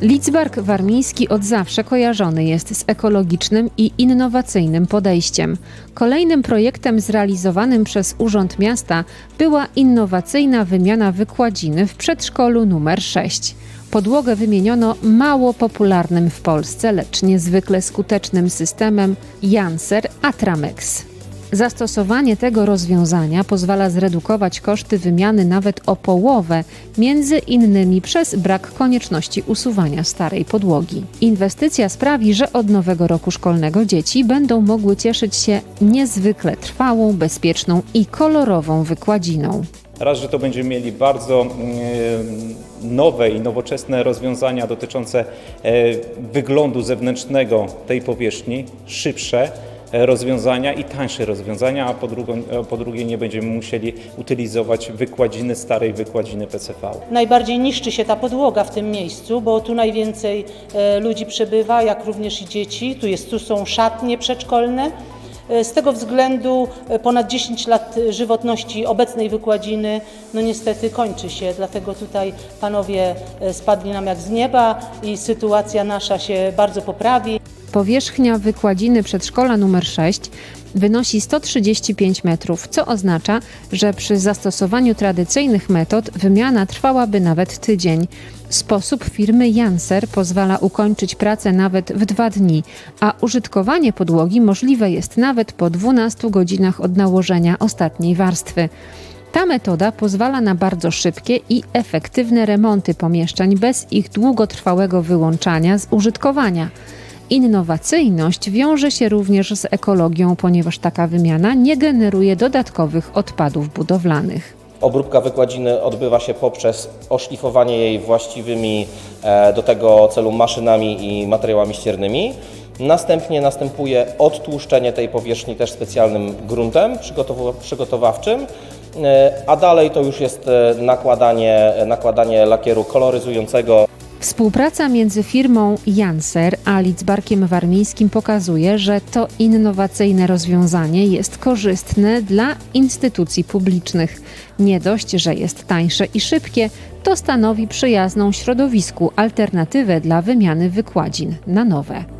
Lidzbark Warmiński od zawsze kojarzony jest z ekologicznym i innowacyjnym podejściem. Kolejnym projektem zrealizowanym przez Urząd Miasta była innowacyjna wymiana wykładziny w przedszkolu numer 6. Podłogę wymieniono mało popularnym w Polsce, lecz niezwykle skutecznym systemem Janser Atramex. Zastosowanie tego rozwiązania pozwala zredukować koszty wymiany nawet o połowę, między innymi przez brak konieczności usuwania starej podłogi. Inwestycja sprawi, że od nowego roku szkolnego dzieci będą mogły cieszyć się niezwykle trwałą, bezpieczną i kolorową wykładziną. Raz, że to będziemy mieli bardzo mm, nowe i nowoczesne rozwiązania dotyczące e, wyglądu zewnętrznego tej powierzchni, szybsze e, rozwiązania i tańsze rozwiązania, a po, drugą, a po drugie nie będziemy musieli utylizować wykładziny, starej wykładziny PCV. Najbardziej niszczy się ta podłoga w tym miejscu, bo tu najwięcej e, ludzi przebywa, jak również i dzieci. Tu, jest, tu są szatnie przedszkolne. E, Z tego względu e, ponad 10 lat żywotności obecnej wykładziny no niestety kończy się, dlatego tutaj panowie e, spadli nam jak z nieba i sytuacja nasza się bardzo poprawi. Powierzchnia wykładziny przedszkola numer 6 wynosi 135 metrów, co oznacza, że przy zastosowaniu tradycyjnych metod wymiana trwałaby nawet tydzień. Sposób firmy Janser pozwala ukończyć pracę nawet w dwa dni, a użytkowanie podłogi możliwe jest nawet po 12 godzinach od nałożenia ostatniej warstwy. Ta metoda pozwala na bardzo szybkie i efektywne remonty pomieszczeń bez ich długotrwałego wyłączania z użytkowania. Innowacyjność wiąże się również z ekologią, ponieważ taka wymiana nie generuje dodatkowych odpadów budowlanych. Obróbka wykładziny odbywa się poprzez oszlifowanie jej właściwymi e, do tego celu maszynami i materiałami ściernymi. Następnie następuje odtłuszczenie tej powierzchni też specjalnym gruntem przygotowa- przygotowawczym, e, a dalej to już jest e, nakładanie, nakładanie lakieru koloryzującego Współpraca między firmą Janser a Lidzbarkiem Warmińskim pokazuje, że to innowacyjne rozwiązanie jest korzystne dla instytucji publicznych. Nie dość, że jest tańsze i szybkie, to stanowi przyjazną środowisku alternatywę dla wymiany wykładzin na nowe.